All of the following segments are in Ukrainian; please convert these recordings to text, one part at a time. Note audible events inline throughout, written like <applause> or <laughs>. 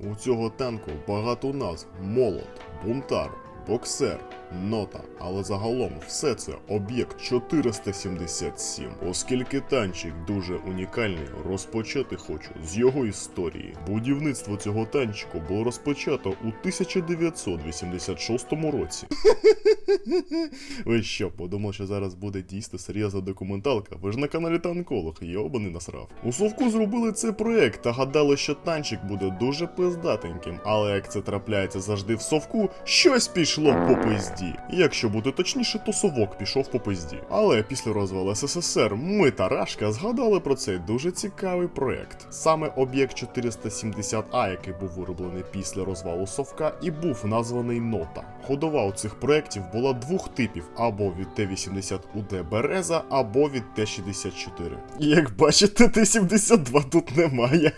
У цього танку багато назв: молот, бунтар, боксер, нота. Але загалом все це об'єкт 477. Оскільки танчик дуже унікальний, розпочати хочу з його історії. Будівництво цього танчику було розпочато у 1986 році. <laughs> Ви що, подумав, що зараз буде дійсно серйозна документалка? Ви ж на каналі Танколог, йобаний насрав. У Совку зробили цей проект та гадали, що танчик буде дуже пиздатеньким. Але як це трапляється завжди в совку, щось пішло по пизді. Якщо бути точніше, то совок пішов по пизді. Але після розвалу СССР ми та Рашка згадали про цей дуже цікавий проект. Саме об'єкт 470А, який був вироблений після розвалу совка, і був названий Нота. Ходова у цих проєктів була двох типів: або від Т-80 УД Береза, або від Т-64. Як бачите, Т-72 тут немає.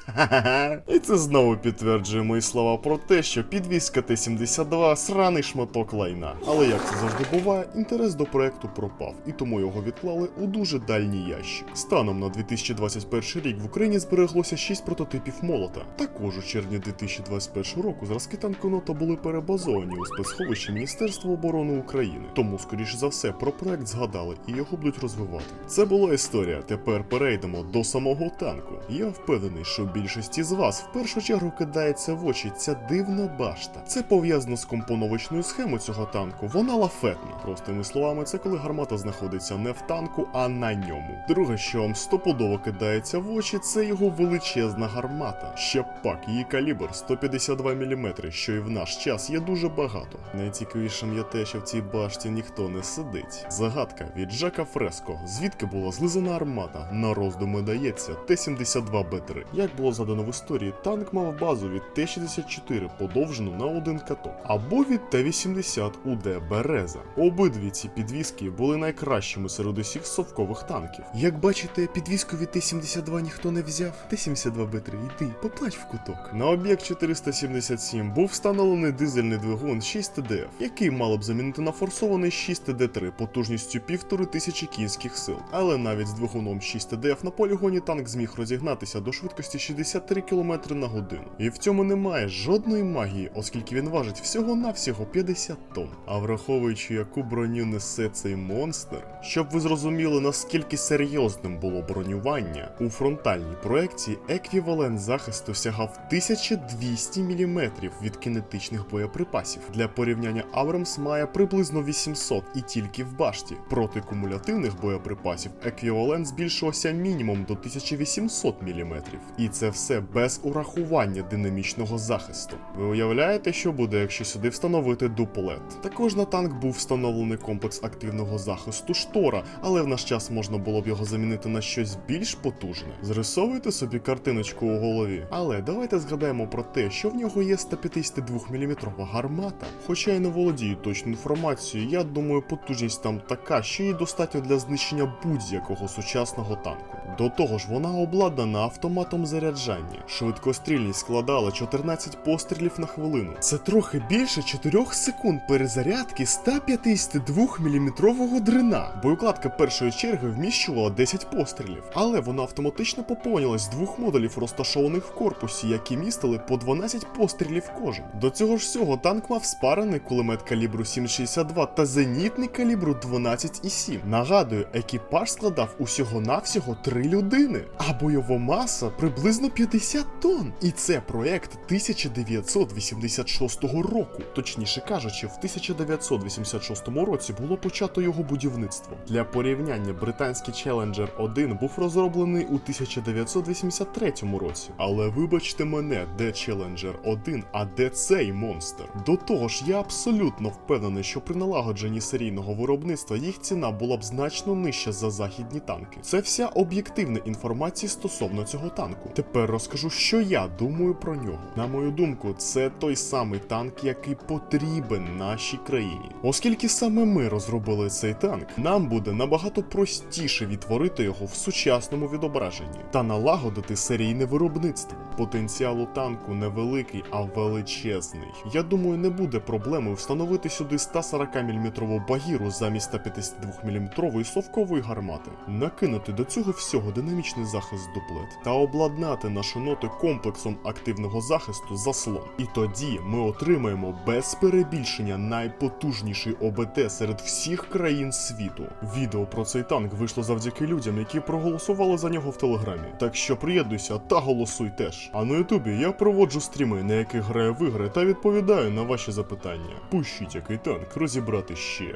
І це знову підтверджує мої слова про те, що підвізка Т-72 сраний шматок лайна. Але як це завжди буває, інтерес до проекту пропав, і тому його відклали у дуже дальній ящик. Станом на 2021 рік в Україні збереглося 6 прототипів молота. Також у червні 2021 року зразки танку нота були перебазовані у спецсховище Міністерства оборони України. Тому, скоріш за все, про проект згадали і його будуть розвивати. Це була історія. Тепер перейдемо до самого танку. Я впевнений, що більшості з вас в першу чергу кидається в очі ця дивна башта. Це пов'язано з компоновочною схемою цього танку. Вона лафетна. Простими словами, це коли гармата знаходиться не в танку, а на ньому. Друге, що вам стопудово кидається в очі, це його величезна гармата. Ще пак, її калібр 152 мм, що і в наш час є дуже багато. Найцікавішим є те, що в цій башті ніхто не сидить. Загадка від Жака Фреско. Звідки була злизана армата? На роздуми дається Т-72Б3. Як було задано в історії, танк мав базу від Т-64 подовжену на один каток, або від Т-80 УД Береза. Обидві ці підвіски були найкращими серед усіх совкових танків. Як бачите, підвіску від Т-72 ніхто не взяв. Т-72Б3, йди, поплач в куток. На об'єкт 477 був встановлений дизельний двигун 6 TDF, який мало б замінити на форсований 6 TD3 потужністю 1500 кінських сил. Але навіть з двигуном 6 TDF на полігоні танк зміг розігнатися до швидкості 63 км на годину. І в цьому немає жодної магії, оскільки він важить всього-навсього 50 тонн. А враховуючи, яку броню несе цей монстр, щоб ви зрозуміли, наскільки серйозним було бронювання, у фронтальній проекції еквівалент захисту сягав 1200 мм від кінетичних боєприпасів. Для порівняння Абрамс має приблизно 800 і тільки в башті. Проти кумулятивних боєприпасів еквівалент збільшувався мінімум до 1800 мм. І це все без урахування динамічного захисту. Ви уявляєте, що буде, якщо сюди встановити дуплет? Також на танк був встановлений комплекс активного захисту штора, але в наш час можна було б його замінити на щось більш потужне. Зрисовуйте собі картиночку у голові. Але давайте згадаємо про те, що в нього є 152 мм гармата. Хоча я не володію точною інформацією, я думаю, потужність там така, що її достатньо для знищення будь-якого сучасного танку. До того ж, вона обладнана автоматом заряджання. Швидкострільність складала 14 пострілів на хвилину. Це трохи більше 4 секунд перезарядки 152 мм дрина. Боєкладка першої черги вміщувала 10 пострілів, але вона автоматично поповнювалась з двох модулів, розташованих в корпусі, які містили по 12 пострілів кожен. До цього ж всього танк мав спарений кулемет калібру 7,62 та зенітний калібру 12,7. Нагадую, екіпаж складав усього-навсього 3 людини, а бойова маса приблизно 50 тонн. І це проект 1986 року. Точніше кажучи, в 1986 році було почато його будівництво. Для порівняння британський Challenger 1 був розроблений у 1983 році. Але вибачте мене, де Challenger 1, а де цей монстр. До того ж, я абсолютно впевнений, що при налагодженні серійного виробництва їх ціна була б значно нижча за західні танки. Це вся об'єктивна інформація стосовно цього танку. Тепер розкажу, що я думаю про нього. На мою думку, це той самий танк, який потрібен нашій країні. Оскільки саме ми розробили цей танк, нам буде набагато простіше відтворити його в сучасному відображенні та налагодити серійне виробництво. Потенціал у танку невеликий, а величезний. Я думаю, не буде проблеми встановити сюди 140 мм багіру замість 152 мм совкової гармати, накинути до цього всього динамічний захист дуплет та обладнати наші ноти комплексом активного захисту заслон. І тоді ми отримаємо без перебільшення найпотужніший ОБТ серед всіх країн світу. Відео про цей танк вийшло завдяки людям, які проголосували за нього в телеграмі. Так що приєднуйся та голосуй теж. А на Ютубі я проводжу стріми, на яких граю в ігри та відповідаю на ваші запитання. Пишіть, який танк розібрати ще.